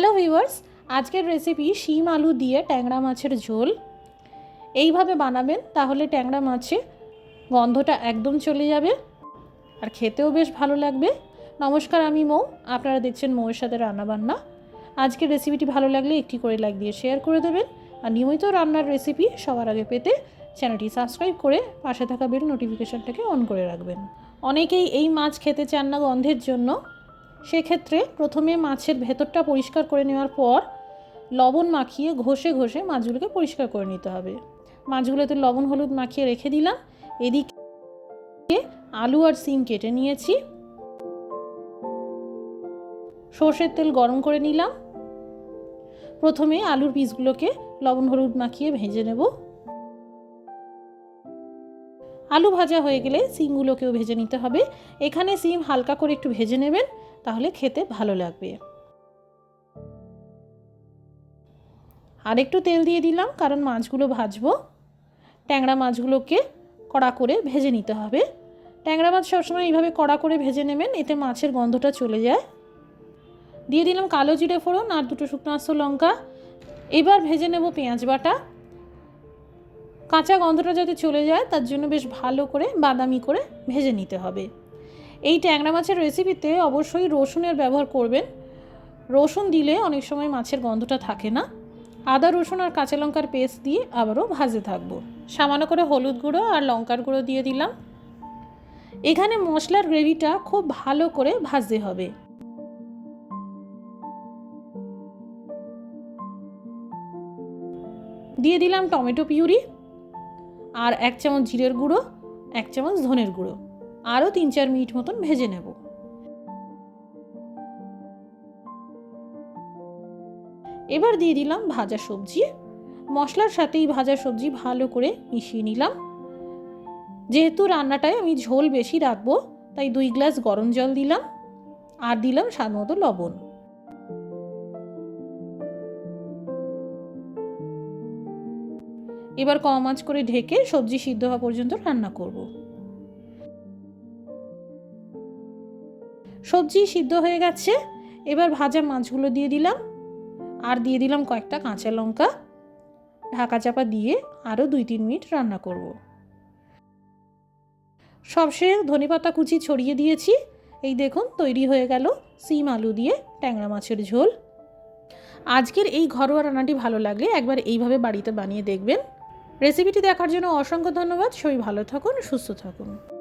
Hello viewers আজকের recipe শিম আলু দিয়ে ট্যাংরা মাছের ঝোল। এইভাবে বানাবেন, তাহলে ট্যাংরা মাছে গন্ধটা একদম চলে যাবে। আর খেতেও বেশ ভালো লাগবে। নমস্কার, আমি মৌ। আপনারা দেখছেন মৌয়ের সাথে রান্নাবান্না। আজকের রেসিপিটি ভালো লাগলে একটি করে লাইক দিয়ে শেয়ার করে দেবেন। আর নিয়মিত রান্নার রেসিপি সবার আগে পেতে চ্যানেলটি সাবস্ক্রাইব করে পাশে থাকা বেল নোটিফিকেশানটাকে অন করে রাখবেন। অনেকেই এই মাছ খেতে চান না গন্ধের জন্য। সেক্ষেত্রে প্রথমে মাছের ভেতরটা পরিষ্কার করে নেওয়ার পর লবণ মাখিয়ে ঘষে ঘষে মাছগুলোকে পরিষ্কার করে নিতে হবে। মাছগুলোতে লবণ হলুদ মাখিয়ে রেখে দিলাম। এদিকে আলু আর সিম কেটে নিয়েছি। সর্ষের তেল গরম করে নিলাম। প্রথমে আলুর পিসগুলোকে লবণ হলুদ মাখিয়ে ভেজে নেব। আলু ভাজা হয়ে গেলে সিমগুলোকেও ভেজে নিতে হবে। এখানে সিম হালকা করে একটু ভেজে নেবেন, তাহলে খেতে ভালো লাগবে। আর একটু তেল দিয়ে দিলাম, কারণ মাছগুলো ভাজবো। ট্যাংরা মাছগুলোকে কড়া করে ভেজে নিতে হবে। ট্যাংরা মাছ সবসময় এইভাবে কড়া করে ভেজে নেবেন, এতে মাছের গন্ধটা চলে যায়। দিয়ে দিলাম কালো জিরে ফোড়ন আর দুটো শুকনো আস্ত লঙ্কা। এবার ভেজে নেব পেঁয়াজ বাটা। কাঁচা গন্ধটা যাতে চলে যায়, তার জন্য বেশ ভালো করে বাদামি করে ভেজে নিতে হবে। এই ট্যাংরা মাছের রেসিপিতে অবশ্যই রসুনের ব্যবহার করবেন। রসুন দিলে অনেক সময় মাছের গন্ধটা থাকে না। আদা, রসুন আর কাঁচা লঙ্কার পেস্ট দিয়ে আবারও ভাজে থাকব। সামান্য করে হলুদ গুঁড়ো আর লঙ্কার গুঁড়ো দিয়ে দিলাম। এখানে মশলার গ্রেভিটা খুব ভালো করে ভাজতে হবে। দিয়ে দিলাম টমেটো পিউরি। আর এক চামচ জিরের গুঁড়ো, এক চামচ ধনের গুঁড়ো। আরও তিন চার মিনিট মতন ভেজে নেব। এবার দিয়ে দিলাম ভাজা সবজি। মশলার সাথেই ভাজা সবজি ভালো করে মিশিয়ে নিলাম। যেহেতু রান্নাটায় আমি ঝোল বেশি রাখব, তাই দুই গ্লাস গরম জল দিলাম। আর দিলাম স্বাদ মতো লবণ। এবার কম আঁচ করে ঢেকে সবজি সিদ্ধ হওয়া পর্যন্ত রান্না করব। সবজি সিদ্ধ হয়ে গেছে। এবার ভাজা মাছগুলো দিয়ে দিলাম। আর দিয়ে দিলাম কয়েকটা কাঁচা লঙ্কা। ঢাকা চাপা দিয়ে আরও দুই তিন মিনিট রান্না করব। সবশেষে ধনেপাতা কুচি ছড়িয়ে দিয়েছি। এই দেখুন, তৈরি হয়ে গেল সিম আলু দিয়ে ট্যাংরা মাছের ঝোল। আজকের এই ঘরোয়া রান্নাটি ভালো লাগলে একবার এইভাবে বাড়িতে বানিয়ে দেখবেন। রেসিপিটি দেখার জন্য অসংখ্য ধন্যবাদ। সবাই ভালো থাকুন সুস্থ থাকুন।